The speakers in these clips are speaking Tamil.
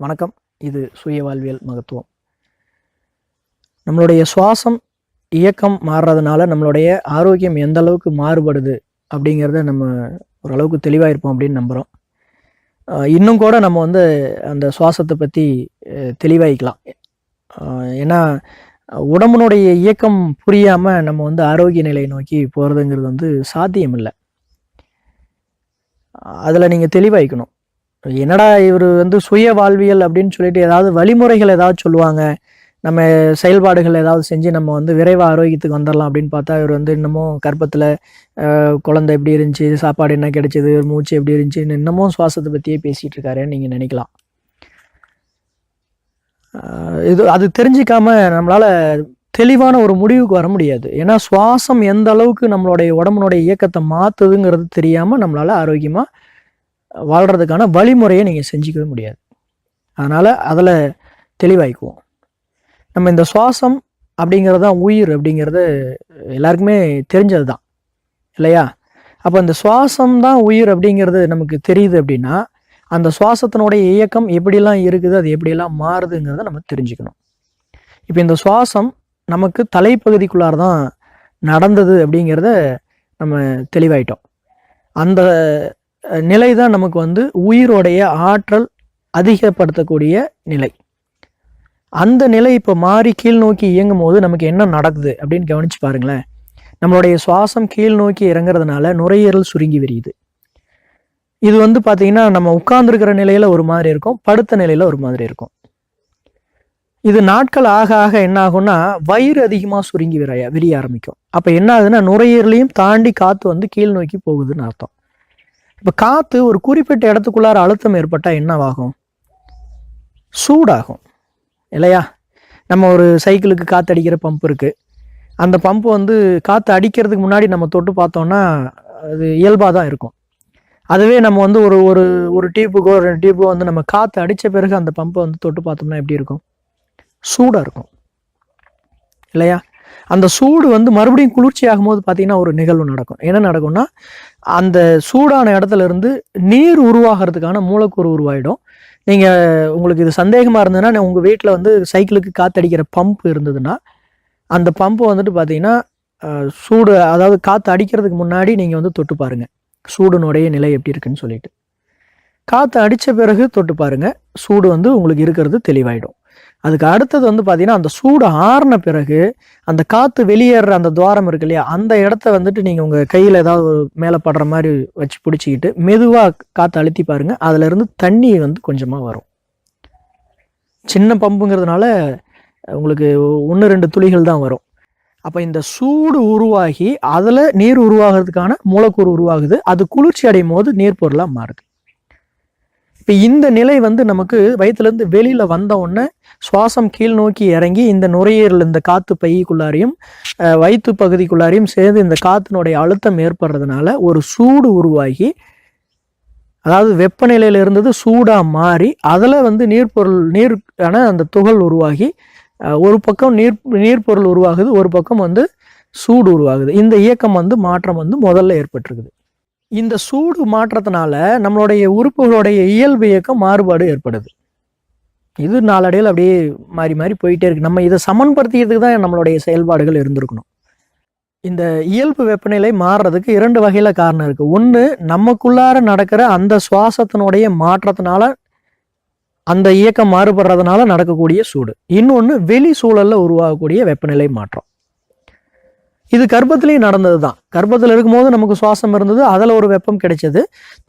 வணக்கம். இது சுய வாழ்வியல் மகத்துவம். நம்மளுடைய சுவாசம் இயக்கம் மாறுறதுனால நம்மளுடைய ஆரோக்கியம் எந்த அளவுக்கு மாறுபடுது அப்படிங்கிறத நம்ம ஓரளவுக்கு தெளிவாக இருப்போம் அப்படின்னு நம்புகிறோம் இன்னும் கூட நம்ம வந்து அந்த சுவாசத்தை பற்றி தெளிவாயிக்கலாம். ஏன்னா உடம்புனுடைய இயக்கம் புரியாமல் நம்ம வந்து ஆரோக்கிய நிலையை நோக்கி போகிறதுங்கிறது வந்து சாத்தியம் இல்லை அதில் நீங்கள் தெளிவாகிக்கணும் என்னடா இவர் வந்து சுய வாழ்வியல் அப்படின்னு சொல்லிட்டு ஏதாவது வழிமுறைகள் ஏதாவது சொல்லுவாங்க? நம்ம செயல்பாடுகள் ஏதாவது செஞ்சு நம்ம வந்து விரைவாக ஆரோக்கியத்துக்கு வந்துடலாம் அப்படின்னு பார்த்தா இவர் வந்து இன்னமும் கர்ப்பத்தில் குழந்தை எப்படி இருந்துச்சு சாப்பாடு என்ன கிடைச்சது மூச்சு எப்படி இருந்துச்சு இன்னமும் சுவாசத்தை பற்றியே பேசிகிட்டு இருக்காருன்னு நீங்கள் நினைக்கலாம். இது அது தெரிஞ்சிக்காம நம்மளால் தெளிவான ஒரு முடிவுக்கு வர முடியாது. ஏன்னா சுவாசம் எந்த அளவுக்கு நம்மளுடைய உடம்புனுடைய இயக்கத்தை மாற்றுதுங்கிறது தெரியாமல் நம்மளால் ஆரோக்கியமாக வாழ்கிறதுக்கான வழிமுறையை நீங்கள் செஞ்சுக்கவே முடியாது. அதனால் அதில் தெளிவாய்க்குவோம். நம்ம இந்த சுவாசம் அப்படிங்கிறது தான் உயிர் அப்படிங்கிறது எல்லாருக்குமே தெரிஞ்சது தான் இல்லையா? அப்போ இந்த சுவாசம் தான் உயிர் அப்படிங்கிறது நமக்கு தெரியுது அப்படின்னா அந்த சுவாசத்தினுடைய இயக்கம் எப்படிலாம் இருக்குது அது எப்படியெல்லாம் மாறுதுங்கிறத நம்ம தெரிஞ்சுக்கணும். இப்போ இந்த சுவாசம் நமக்கு தலைப்பகுதிக்குள்ளார தான் நடந்தது அப்படிங்கிறத நம்ம தெளிவாயிட்டோம். அந்த நிலை தான் நமக்கு வந்து உயிரோடைய ஆற்றல் அதிகப்படுத்தக்கூடிய நிலை. அந்த நிலை இப்போ மாறி கீழ் நோக்கி இயங்கும் போது நமக்கு என்ன நடக்குது அப்படின்னு கவனிச்சு பாருங்களேன். நம்மளுடைய சுவாசம் கீழ் நோக்கி இறங்குறதுனால நுரையீரல் சுருங்கி விரியுது. இது வந்து பார்த்தீங்கன்னா நம்ம உட்கார்ந்துருக்கிற நிலையில ஒரு மாதிரி இருக்கும் படுத்த நிலையில ஒரு மாதிரி இருக்கும். இது நாட்கள் ஆக ஆக என்ன ஆகும்னா வயிறு அதிகமாக சுருங்கி விரைய விரிய ஆரம்பிக்கும். அப்போ என்ன ஆகுதுன்னா நுரையீரலையும் தாண்டி காற்று வந்து கீழ் நோக்கி போகுதுன்னு அர்த்தம். இப்போ காற்று ஒரு குறிப்பிட்ட இடத்துக்குள்ளார அழுத்தம் ஏற்பட்டால் என்னவாகும்? சூடாகும். இல்லையா? நம்ம ஒரு சைக்கிளுக்கு காற்று அடிக்கிற பம்ப் இருக்குது அந்த பம்ப் வந்து காற்று அடிக்கிறதுக்கு முன்னாடி நம்ம தொட்டு பார்த்தோம்னா அது இயல்பாக தான் இருக்கும். அதுவே நம்ம வந்து ஒரு ஒரு ஒரு டியூப்புக்கோ ரெண்டு டியூப்போ வந்து நம்ம காற்று அடித்த பிறகு அந்த பம்பை வந்து தொட்டு பார்த்தோம்னா எப்படி இருக்கும்? சூடாக இருக்கும். இல்லையா? அந்த சூடு வந்து மறுபடியும் குளிர்ச்சி ஆகும்போது பார்த்தீங்கன்னா ஒரு நிகழ்வு நடக்கும். என்ன நடக்கும்னா அந்த சூடான இடத்துல இருந்து நீர் உருவாகிறதுக்கான மூலக்கூறு உருவாயிடும். நீங்கள் உங்களுக்கு இது சந்தேகமாக இருந்ததுன்னா உங்கள் வீட்டில் வந்து சைக்கிளுக்கு காற்றடிக்கிற பம்ப் இருந்ததுன்னா அந்த பம்பு வந்துட்டு பார்த்தீங்கன்னா சூடு அதாவது காற்று அடிக்கிறதுக்கு முன்னாடி நீங்கள் வந்து தொட்டு பாருங்கள் சூடுனுடைய நிலை எப்படி இருக்குன்னு சொல்லிட்டு. காற்று அடித்த பிறகு தொட்டு பாருங்கள் சூடு வந்து உங்களுக்கு இருக்கிறது தெளிவாயிடும். அதுக்கு அடுத்தது வந்து பார்த்தீங்கன்னா அந்த சூடு ஆறின பிறகு அந்த காற்று வெளியேற அந்த துவாரம் இருக்கு இல்லையா அந்த இடத்த வந்துட்டு நீங்கள் உங்கள் கையில் ஏதாவது ஒரு மேலே படுற மாதிரி வச்சு பிடிச்சிக்கிட்டு மெதுவாக காற்று அழுத்தி பாருங்கள் அதுலேருந்து தண்ணி வந்து கொஞ்சமாக வரும். சின்ன பம்புங்கிறதுனால உங்களுக்கு ஒன்று ரெண்டு துளிகள் தான் வரும். அப்போ இந்த சூடு உருவாகி அதில் நீர் உருவாகிறதுக்கான மூலக்கூறு உருவாகுது. அது குளிர்ச்சி அடையும் போது நீர் பொருளாக மாறுது. இப்போ இந்த நிலை வந்து நமக்கு வயிற்றுலேருந்து வெளியில் வந்த உடனே சுவாசம் கீழ் நோக்கி இறங்கி இந்த நுரையீரல் இந்த காற்று பைக்குள்ளாரையும் வயிற்று பகுதிக்குள்ளாரையும் சேர்ந்து இந்த காற்றினுடைய அழுத்தம் ஏற்படுறதுனால ஒரு சூடு உருவாகி அதாவது வெப்பநிலையில் இருந்தது சூடாக மாறி அதில் வந்து நீர்ப்பொருள் நீருக்கான அந்த துகள் உருவாகி ஒரு பக்கம் நீர் நீர்ப்பொருள் உருவாகுது ஒரு பக்கம் வந்து சூடு உருவாகுது. இந்த இயக்கம் வந்து மாற்றம் வந்து முதல்ல ஏற்பட்டிருக்குது. இந்த சூடு மாற்றத்தினால நம்மளுடைய உறுப்புகளுடைய இயல்பு இயக்கம் மாறுபாடு ஏற்படுது. இது நாளடையில் அப்படியே மாறி மாறி போயிட்டே இருக்கு. நம்ம இதை சமன்படுத்திக்கிறதுக்கு தான் நம்மளுடைய செயல்பாடுகள் இருந்திருக்கணும். இந்த இயல்பு வெப்பநிலை மாறுறதுக்கு இரண்டு வகையில் காரணம் இருக்குது ஒன்று நமக்குள்ளார நடக்கிற அந்த சுவாசத்தினுடைய மாற்றத்தினால அந்த இயக்கம் மாறுபடுறதுனால நடக்கக்கூடிய சூடு. இன்னொன்று வெளி சூழலில் உருவாகக்கூடிய வெப்பநிலை மாற்றம். இது கர்ப்பத்திலையும் நடந்தது தான் கர்ப்பத்தில் இருக்கும்போது நமக்கு சுவாசம் இருந்தது அதில் ஒரு வெப்பம் கிடைச்சது.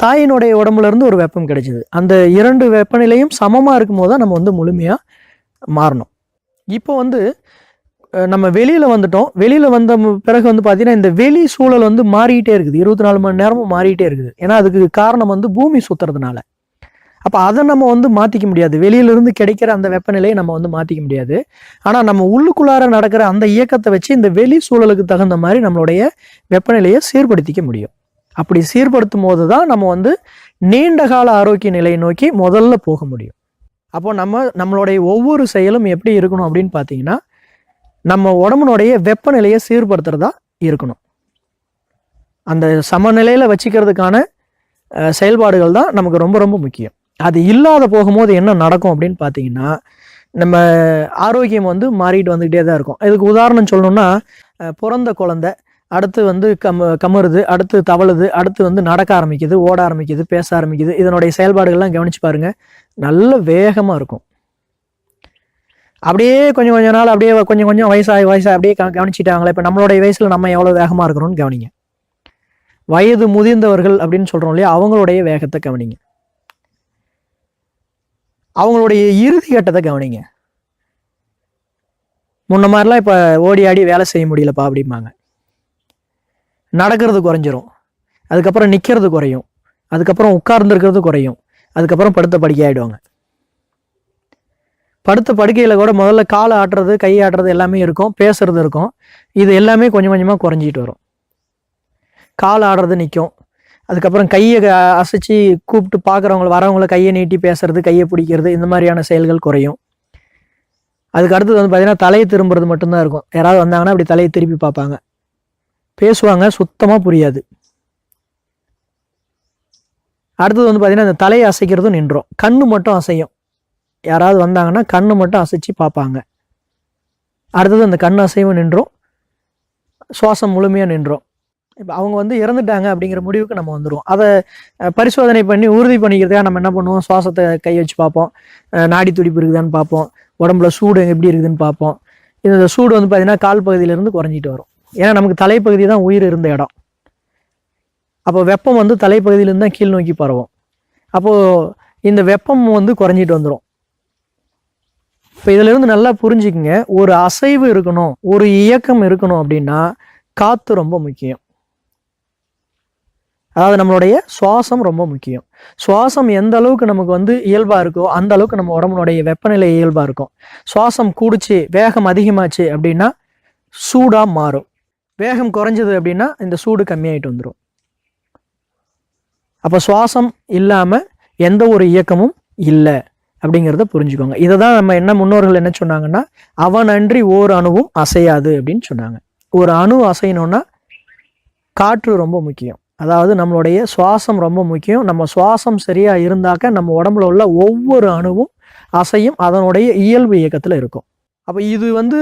தாயினுடைய உடம்புல இருந்து ஒரு வெப்பம் கிடைச்சது. அந்த இரண்டு வெப்பநிலையும் சமமாக இருக்கும்போது தான் நம்ம வந்து முழுமையாக மாறணும். இப்போ வந்து நம்ம வெளியில் வந்துட்டோம். வெளியில் வந்த பிறகு வந்து பார்த்தீங்கன்னா இந்த வெளி சூழல் வந்து மாறிக்கிட்டே இருக்குது. இருபத்தி நாலு மணி நேரமும் மாறிக்கிட்டே இருக்குது. ஏன்னா அதுக்கு காரணம் வந்து பூமி சுற்றுறதுனால அப்போ அதை நம்ம வந்து மாற்றிக்க முடியாது. வெளியிலிருந்து கிடைக்கிற அந்த வெப்பநிலையை நம்ம வந்து மாற்றிக்க முடியாது. ஆனால் நம்ம உள்ளுக்குள்ளார நடக்கிற அந்த இயக்கத்தை வச்சு இந்த வெளி சூழலுக்கு தகுந்த மாதிரி நம்மளுடைய வெப்பநிலையை சீர்படுத்திக்க முடியும். அப்படி சீர்படுத்தும் போது தான் நம்ம வந்து நீண்ட கால ஆரோக்கிய நிலையை நோக்கி முதல்ல போக முடியும். அப்போ நம்ம நம்மளுடைய ஒவ்வொரு செயலும் எப்படி இருக்கணும் அப்படின்னு பார்த்தீங்கன்னா நம்ம உடம்புனுடைய வெப்பநிலையை சீர்படுத்துறதா இருக்கணும். அந்த சமநிலையில் வச்சுக்கிறதுக்கான செயல்பாடுகள் தான் நமக்கு ரொம்ப ரொம்ப முக்கியம். அது இல்லாத போகும்போது என்ன நடக்கும் அப்படின்னு பார்த்தீங்கன்னா நம்ம ஆரோக்கியம் வந்து மாறிட்டு வந்துக்கிட்டே தான் இருக்கும். இதுக்கு உதாரணம் சொல்லணும்னா பிறந்த குழந்தை அடுத்து வந்து கம் கமருது அடுத்து தவழுது அடுத்து வந்து நடக்க ஆரம்பிக்குது ஓட ஆரம்பிக்குது பேச ஆரம்பிக்குது. இதனுடைய செயல்பாடுகள்லாம் கவனிச்சு பாருங்க நல்ல வேகமாக இருக்கும். அப்படியே கொஞ்சம் கொஞ்ச நாள் அப்படியே கொஞ்சம் கொஞ்சம் வயசாகி வயசாக அப்படியே க- கவனிச்சிட்டாங்களே இப்போ நம்மளுடைய வயசில் நம்ம எவ்வளோ வேகமாக இருக்கிறோம்னு கவனிங்க. வயது முதிர்ந்தவர்கள் அப்படின்னு சொல்கிறோம் இல்லையா அவங்களுடைய வேகத்தை கவனிங்க. அவங்களுடைய இறுதி கட்டத்தை கவனிங்க. முன்ன மாதிரிலாம் இப்போ ஓடி ஆடி வேலை செய்ய முடியலப்பா அப்படிம்பாங்க. நடக்கிறது குறைஞ்சிரும். அதுக்கப்புறம் நிற்கிறது குறையும். அதுக்கப்புறம் உட்கார்ந்துருக்கிறது குறையும். அதுக்கப்புறம் படுத்த படுக்கை ஆகிடுவாங்க படுத்த படுக்கையில் கூட முதல்ல காலை ஆட்டுறது கை ஆட்டுறது எல்லாமே இருக்கும் பேசுறது இருக்கும். இது எல்லாமே கொஞ்சம் கொஞ்சமாக குறைஞ்சிட்டு வரும். கால் ஆடுறது நிற்கும் அதுக்கப்புறம் கையை க- அசைச்சு கூப்பிட்டு பார்க்குறவங்கள வரவங்கள கையை நீட்டி பேசுறது கையை பிடிக்கிறது இந்த மாதிரியான செயல்கள் குறையும். அதுக்கு அடுத்தது வந்து பார்த்தீங்கன்னா தலையை திரும்புறது மட்டும்தான் இருக்கும். யாராவது வந்தாங்கன்னா அப்படி தலையை திருப்பி பார்ப்பாங்க. பேசுவாங்க சுத்தமாக புரியாது. அடுத்தது வந்து பார்த்தீங்கன்னா அந்த தலையை அசைக்கிறதும் நின்றோம். கண்ணு மட்டும் அசையும். யாராவது வந்தாங்கன்னா கண்ணு மட்டும் அசைச்சு பார்ப்பாங்க. அடுத்தது அந்த கண் அசைவும் நின்றோம். சுவாசம் முழுமையாக நின்றோம். இப்போ அவங்க வந்து இறந்துட்டாங்க அப்படிங்கிற முடிவுக்கு நம்ம வந்துடுவோம் அதை பரிசோதனை பண்ணி உறுதி பண்ணிக்கிறதுக்காக நம்ம என்ன பண்ணுவோம்? சுவாசத்தை கை வச்சு பார்ப்போம். நாடி துடிப்பு இருக்குதான்னு பார்ப்போம். உடம்புல சூடு எப்படி இருக்குதுன்னு பார்ப்போம். இந்த சூடு வந்து பார்த்தீங்கன்னா கால் பகுதியிலேருந்து குறைஞ்சிட்டு வரும். ஏன்னா நமக்கு தலைப்பகுதி தான் உயிர் இருந்த இடம். அப்போ வெப்பம் வந்து தலைப்பகுதியிலேருந்து தான் கீழ் நோக்கி பரவும். அப்போது இந்த வெப்பம் வந்து குறைஞ்சிட்டு வந்துடும் இப்போ இதிலிருந்து நல்லா புரிஞ்சுக்குங்க. ஒரு அசைவு இருக்கணும் ஒரு இயக்கம் இருக்கணும் அப்படின்னா காற்று ரொம்ப முக்கியம். அதாவது நம்மளுடைய சுவாசம் ரொம்ப முக்கியம். சுவாசம் எந்த அளவுக்கு நமக்கு வந்து இயல்பாக இருக்கோ அந்த அளவுக்கு நம்ம உடம்புடைய வெப்பநிலை இயல்பாக இருக்கும். சுவாசம் கூடிச்சு வேகம் அதிகமாச்சு அப்படின்னா சூடாக மாறும். வேகம் குறைஞ்சது அப்படின்னா இந்த சூடு கம்மியாயிட்டு வந்துடும் அப்போ சுவாசம் இல்லாமல் எந்த ஒரு இயக்கமும் இல்லை அப்படிங்கிறத புரிஞ்சுக்கோங்க. இதை தான் நம்ம என்ன முன்னோர்கள் என்ன சொன்னாங்கன்னா அவன் அன்றி ஓர் அணுவும் அசையாது அப்படின்னு சொன்னாங்க. ஒரு அணு அசையணும்னா காற்று ரொம்ப முக்கியம். அதாவது நம்மளுடைய சுவாசம் ரொம்ப முக்கியம். நம்ம சுவாசம் சரியா இருந்தாக்க நம்ம உடம்புல உள்ள ஒவ்வொரு அணுவும் அசையும் அதனுடைய இயல்பு இயக்கத்தில் இருக்கும். அப்போ இது வந்து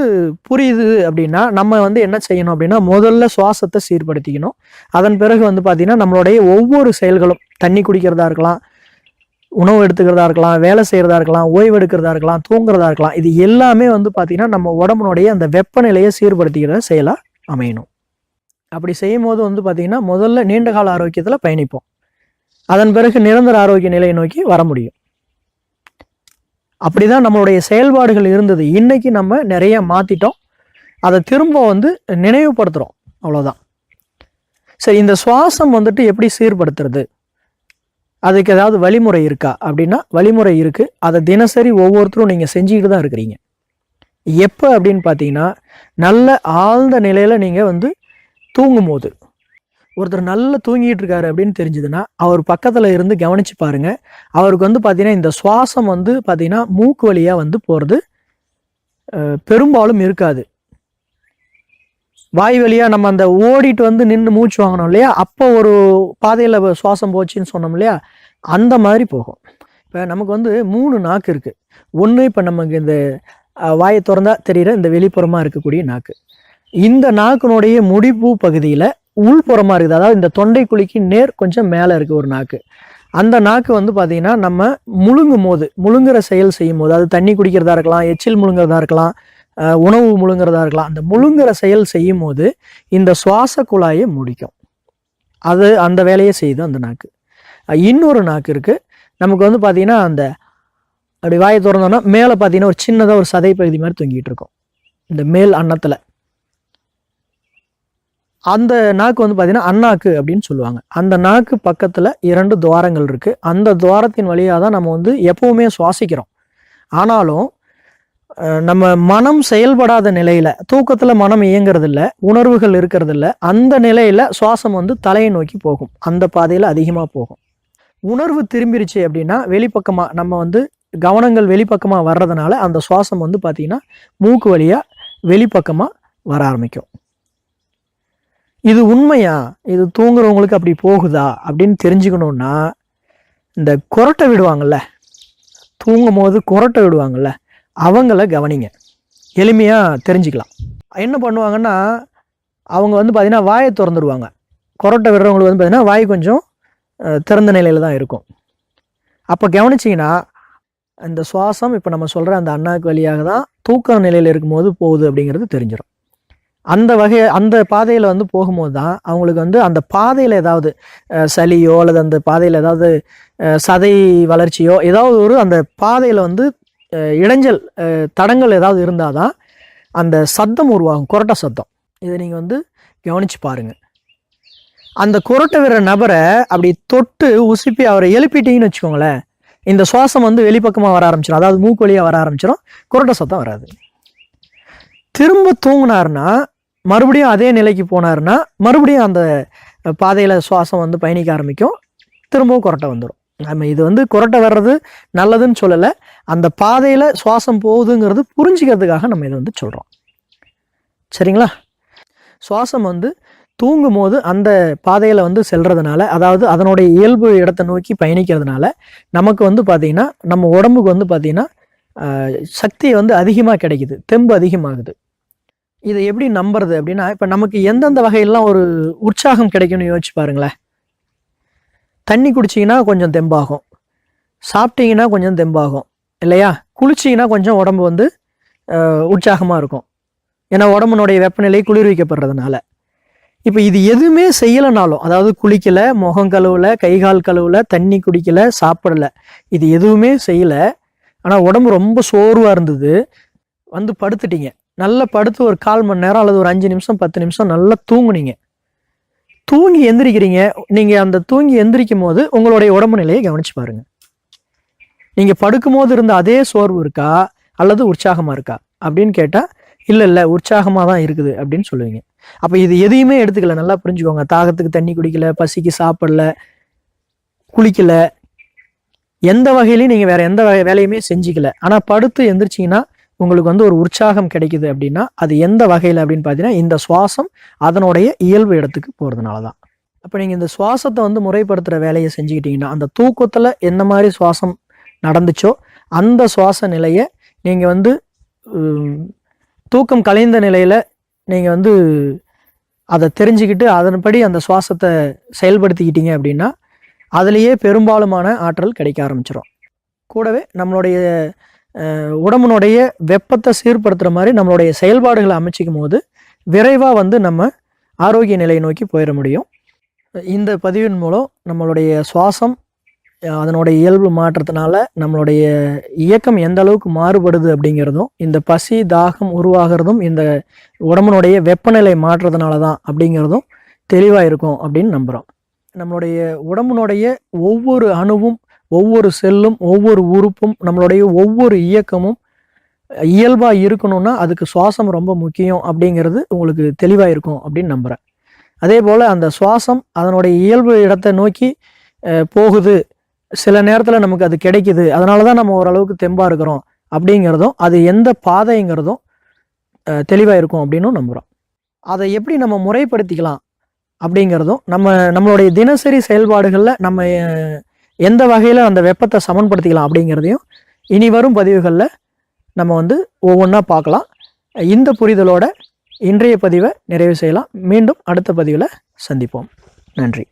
புரியுது அப்படின்னா நம்ம வந்து என்ன செய்யணும் அப்படின்னா முதல்ல சுவாசத்தை சீர்படுத்திக்கணும். அதன் பிறகு வந்து பார்த்தீங்கன்னா நம்மளுடைய ஒவ்வொரு செயல்களும் தண்ணி குடிக்கிறதா இருக்கலாம் உணவு எடுத்துக்கிறதா இருக்கலாம் வேலை செய்கிறதா இருக்கலாம் ஓய்வு எடுக்கிறதா இருக்கலாம் தூங்குறதா இருக்கலாம். இது எல்லாமே வந்து பார்த்தீங்கன்னா நம்ம உடம்புனுடைய அந்த வெப்பநிலையை சீர்படுத்திக்கிற செயலாக அமையணும். அப்படி செய்யும் போது வந்து பார்த்திங்கன்னா முதல்ல நீண்ட கால ஆரோக்கியத்தில் பயணிப்போம். அதன் பிறகு நிரந்தர ஆரோக்கிய நிலையை நோக்கி வர முடியும். அப்படி தான் நம்மளுடைய செயல்பாடுகள் இருந்தது. இன்றைக்கி நம்ம நிறைய மாற்றிட்டோம் அதை திரும்ப வந்து நினைவுபடுத்துகிறோம் அவ்வளோதான் சரி இந்த சுவாசம் வந்துட்டு எப்படி சீர்படுத்துறது? அதுக்கு ஏதாவது வழிமுறை இருக்கா? அப்படின்னா வழிமுறை இருக்குது அதை தினசரி ஒவ்வொருத்தரும் நீங்கள் செஞ்சுக்கிட்டு தான் இருக்கிறீங்க. எப்போ அப்படின்னு பார்த்தீங்கன்னா நல்ல ஆழ்ந்த நிலையில் நீங்கள் வந்து தூங்கும்போது. ஒருத்தர் நல்லா தூங்கிட்டு இருக்காரு அப்படின்னு தெரிஞ்சதுன்னா அவர் பக்கத்தில் இருந்து கவனிச்சு பாருங்க. அவருக்கு வந்து பார்த்தீங்கன்னா இந்த சுவாசம் வந்து பார்த்தீங்கன்னா மூக்கு வழியாக வந்து போகிறது பெரும்பாலும் இருக்காது. வாய் வழியாக நம்ம அந்த ஓடிட்டு வந்து நின்று மூச்சு வாங்கினோம் இல்லையா? அப்போ ஒரு பாதையில் சுவாசம் போச்சுன்னு சொன்னோம் இல்லையா? அந்த மாதிரி போகும். இப்போ நமக்கு வந்து மூணு நாக்கு இருக்குது ஒன்று இப்போ நமக்கு இந்த வாயை திறந்தா தெரிகிற இந்த வெளிப்புறமாக இருக்கக்கூடிய நாக்கு. இந்த நாக்கினுடைய முடிப்பு பகுதியில் உள்புறமாக இருக்குது. அதாவது இந்த தொண்டை குழிக்கு நேர் கொஞ்சம் மேலே இருக்குது ஒரு நாக்கு. அந்த நாக்கு வந்து பார்த்திங்கன்னா நம்ம முழுங்கும் போது முழுங்குற செயல் செய்யும் போது அது தண்ணி குடிக்கிறதா இருக்கலாம் எச்சில் முழுங்குறதா இருக்கலாம் உணவு முழுங்குறதா இருக்கலாம் அந்த முழுங்குற செயல் செய்யும் போது இந்த சுவாச குழாயை முடிக்கும். அது அந்த வேலையை செய்யுது அந்த நாக்கு. இன்னொரு நாக்கு இருக்குது நமக்கு வந்து பார்த்திங்கன்னா அந்த அப்படி வாயை திறந்தோன்னா மேலே பார்த்தீங்கன்னா ஒரு சின்னதாக ஒரு சதை பகுதி மாதிரி தொங்கிட்டு இருக்கும். இந்த மேல் அன்னத்தில். அந்த நாக்கு வந்து பார்த்தீங்கன்னா அண்ணாக்கு அப்படின்னு சொல்லுவாங்க. அந்த நாக்கு பக்கத்தில் இரண்டு துவாரங்கள் இருக்குது அந்த துவாரத்தின் வழியாக தான் நம்ம வந்து எப்பவுமே சுவாசிக்கிறோம். ஆனாலும் நம்ம மனம் செயல்படாத நிலையில் தூக்கத்தில் மனம் இயங்குறதில்ல உணர்வுகள் இருக்கிறதில்ல அந்த நிலையில் சுவாசம் வந்து தலையை நோக்கி போகும். அந்த பாதையில் அதிகமாக போகும். உணர்வு திரும்பிருச்சு அப்படின்னா வெளிப்பக்கமாக நம்ம வந்து கவனங்கள் வெளிப்பக்கமாக வர்றதுனால அந்த சுவாசம் வந்து பார்த்திங்கன்னா மூக்கு வழியாக வெளிப்பக்கமாக வர ஆரம்பிக்கும். இது உண்மையா? இது தூங்குறவங்களுக்கு அப்படி போகுதா? அப்படின்னு தெரிஞ்சுக்கணுன்னா இந்த குரட்டை விடுவாங்கல்ல தூங்கும் போது குரட்டை விடுவாங்கல்ல அவங்கள கவனிங்க. எளிமையாக தெரிஞ்சுக்கலாம். என்ன பண்ணுவாங்கன்னா அவங்க வந்து பார்த்திங்கன்னா வாயை திறந்துடுவாங்க குரட்டை விடுறவங்களுக்கு வந்து பார்த்திங்கன்னா வாய் கொஞ்சம் திறந்த நிலையில் தான் இருக்கும். அப்போ கவனிச்சிங்கன்னா இந்த சுவாசம் இப்போ நம்ம சொல்கிற அந்த அண்ணாக்கு வழியாக தான் தூக்க நிலையில் இருக்கும்போது போகுது அப்படிங்கிறது தெரிஞ்சிடும் அந்த வகை அந்த பாதையில் வந்து போகும்போது தான் அவங்களுக்கு வந்து அந்த பாதையில் ஏதாவது சளியோ அல்லது அந்த பாதையில் ஏதாவது சதை வளர்ச்சியோ ஏதாவது ஒரு அந்த பாதையில் வந்து இடைஞ்சல் தடங்கள் ஏதாவது இருந்தால் தான் அந்த சத்தம் உருவாகும் குரட்டை சத்தம். இதை நீங்கள் வந்து கவனித்து பாருங்கள் அந்த குரட்டை விடுற நபரை அப்படி தொட்டு உசுப்பி அவரை எழுப்பிட்டீங்கன்னு வச்சுக்கோங்களேன் இந்த சுவாசம் வந்து வெளிப்பக்கமாக வர ஆரம்பிச்சிடும் அதாவது மூக்கு வழியாக வர ஆரம்பிச்சிடும் குரட்டை சத்தம் வராது. திரும்ப தூங்கினார்னா மறுபடியும் அதே நிலைக்கு போனாருன்னா மறுபடியும் அந்த பாதையில் சுவாசம் வந்து பயணிக்க ஆரம்பிக்கும். திரும்பவும் குரட்டை வந்துடும் நம்ம இது வந்து குரட்டை வர்றது நல்லதுன்னு சொல்லலை. அந்த பாதையில் சுவாசம் போகுதுங்கிறது புரிஞ்சுக்கிறதுக்காக நம்ம இதை வந்து சொல்கிறோம் சரிங்களா? சுவாசம் வந்து தூங்கும் போது அந்த பாதையில் வந்து செல்றதுனால அதாவது அதனுடைய இயல்பு இடத்தை நோக்கி பயணிக்கிறதுனால நமக்கு வந்து பார்த்திங்கன்னா நம்ம உடம்புக்கு வந்து பார்த்திங்கன்னா சக்தி வந்து அதிகமாக கிடைக்குது. தெம்பு அதிகமாகுது. இதை எப்படி நம்புறது அப்படின்னா இப்போ நமக்கு எந்தெந்த வகையெல்லாம் ஒரு உற்சாகம் கிடைக்கும்னு யோசிச்சு பாருங்களேன். தண்ணி குடிச்சிங்கன்னா கொஞ்சம் தெம்பாகும். சாப்பிட்டீங்கன்னா கொஞ்சம் தெம்பாகும். இல்லையா? குளிச்சிங்கன்னா கொஞ்சம் உடம்பு வந்து உற்சாகமாக இருக்கும். ஏன்னா உடம்புனுடைய வெப்பநிலை குளிர்விக்கப்படுறதுனால. இப்போ இது எதுவுமே செய்யலைனாலும் அதாவது குளிக்கல முகம் கழுவலை கை கால் கழுவல தண்ணி குடிக்கலை சாப்பிடல இது எதுவுமே செய்யலை. ஆனால் உடம்பு ரொம்ப சோர்வாக இருந்தது. வந்து படுத்துட்டீங்க. நல்லா படுத்து ஒரு கால் மணி நேரம் அல்லது ஒரு அஞ்சு நிமிஷம் பத்து நிமிஷம் நல்லா தூங்குனீங்க. தூங்கி எந்திரிக்கிறீங்க. நீங்கள் அந்த தூங்கி எந்திரிக்கும் போது உங்களுடைய உடம்பு நிலையை கவனிச்சு பாருங்க. நீங்கள் படுக்கும் போது இருந்த அதே சோர்வு இருக்கா? அல்லது உற்சாகமாக இருக்கா? அப்படின்னு கேட்டால் இல்லை இல்லை உற்சாகமாக தான் இருக்குது அப்படின்னு சொல்லுவீங்க. அப்போ இது எதையுமே எடுத்துக்கல. நல்லா புரிஞ்சுக்கோங்க. தாகத்துக்கு தண்ணி குடிக்கல பசிக்கு சாப்பிடல குளிக்கல எந்த வகையிலையும் நீங்கள் வேற எந்த வகை வேலையுமே செஞ்சுக்கல. ஆனால் படுத்து எந்திரிச்சிங்கன்னா உங்களுக்கு வந்து ஒரு உற்சாகம் கிடைக்குது அப்படின்னா அது எந்த வகையில் அப்படின்னு பார்த்தீங்கன்னா இந்த சுவாசம் அதனுடைய இயல்பு இடத்துக்கு போகிறதுனால தான். அப்போ நீங்கள் இந்த சுவாசத்தை வந்து முறைப்படுத்துகிற வேலையை செஞ்சுக்கிட்டீங்கன்னா அந்த தூக்கத்தில் என்ன மாதிரி சுவாசம் நடந்துச்சோ அந்த சுவாச நிலையை நீங்கள் வந்து தூக்கம் கலைந்த நிலையில் நீங்கள் வந்து அதை தெரிஞ்சுக்கிட்டு அதன்படி அந்த சுவாசத்தை செயல்படுத்திக்கிட்டீங்க அப்படின்னா அதுலேயே பெரும்பாலுமான ஆற்றல் கிடைக்க ஆரம்பிச்சிடும் கூடவே நம்மளுடைய உடம்புனுடைய வெப்பத்தை சீர்படுத்துகிற மாதிரி நம்மளுடைய செயல்பாடுகளை அமைச்சிக்கும் போது விரைவாக வந்து நம்ம ஆரோக்கிய நிலையை நோக்கி போயிட முடியும். இந்த பதிவின் மூலம் நம்மளுடைய சுவாசம் அதனுடைய இயல்பு மாற்றத்தினால நம்மளுடைய இயக்கம் எந்த அளவுக்கு மாறுபடுது அப்படிங்கிறதும் இந்த பசி தாகம் உருவாகிறதும் இந்த உடம்புனுடைய வெப்பநிலை மாற்றுறதுனால தான் அப்படிங்கிறதும் தெளிவாக இருக்கும் அப்படின்னு நம்புகிறோம் நம்மளுடைய உடம்புனுடைய ஒவ்வொரு அணுவும் ஒவ்வொரு செல்லும் ஒவ்வொரு உறுப்பும் நம்மளுடைய ஒவ்வொரு இயக்கமும் இயல்பாக இருக்கணும்னா அதுக்கு சுவாசம் ரொம்ப முக்கியம் அப்படிங்கிறது உங்களுக்கு தெளிவாக இருக்கும் அப்படின்னு நம்புகிறேன் அதே போல் அந்த சுவாசம் அதனுடைய இயல்பு இடத்தை நோக்கி போகுது. சில நேரத்தில் நமக்கு அது கிடைக்குது. அதனால தான் நம்ம ஓரளவுக்கு தெம்பாக இருக்கிறோம் அப்படிங்கிறதும் அது எந்த பாதைங்கிறதும் தெளிவாக இருக்கும் அப்படின்னும் நம்புகிறோம் அதை எப்படி நம்ம முறைப்படுத்திக்கலாம் அப்படிங்கிறதும் நம்ம நம்மளுடைய தினசரி செயல்பாடுகளில் நம்ம எந்த வகையில் அந்த வெப்பத்தை சமன்படுத்திக்கலாம் அப்படிங்கிறதையும் இனி வரும் பதிவுகளில் நம்ம வந்து ஒவ்வொன்றா பார்க்கலாம். இந்த புரிதலோட இன்றைய பதிவை நிறைவு செய்யலாம். மீண்டும் அடுத்த பதிவில் சந்திப்போம். நன்றி.